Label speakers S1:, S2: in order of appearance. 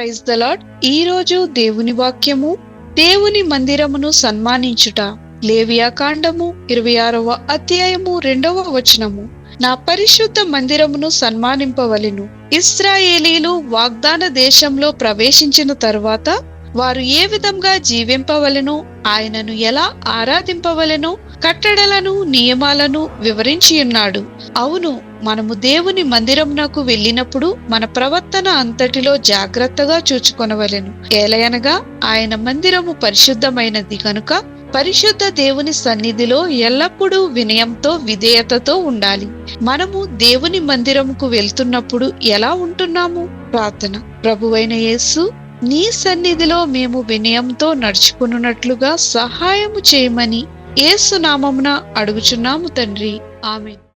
S1: Praise the lord ఈ రోజు దేవుని వాక్యము దేవుని మందిరమును సన్మానించుట. లేవియా కాండము ఇరవై ఆరవ అధ్యాయము రెండవ వచనము. నా పరిశుద్ధ మందిరమును సన్మానింపవలెను. ఇస్రాయేలీలు వాగ్దాన దేశంలో ప్రవేశించిన తరువాత వారు ఏ విధంగా జీవింపవలను? ఆయనను ఎలా ఆరాధింపవలెనో? కట్టడలను నియమాలను వివరించి ఉన్నాడు. అవును మనము దేవుని మందిరమునకు వెళ్ళినప్పుడు మన ప్రవర్తన అంతటిలో జాగ్రత్తగా చూచుకొనవలెను. ఏలయనగా ఆయన మందిరము పరిశుద్ధమైనది కనుక పరిశుద్ధ దేవుని సన్నిధిలో ఎల్లప్పుడూ వినయంతో విధేయతతో ఉండాలి. మనము దేవుని మందిరముకు వెళ్తున్నప్పుడు ఎలా ఉంటున్నాము? ప్రార్థన. ప్రభువైన యేసు నీ సన్నిధిలో మేము వినయంతో నడుచుకున్నట్లుగా సహాయము చేయమని యేసు అడుగుచున్నాము తండ్రి. ఆమెన్.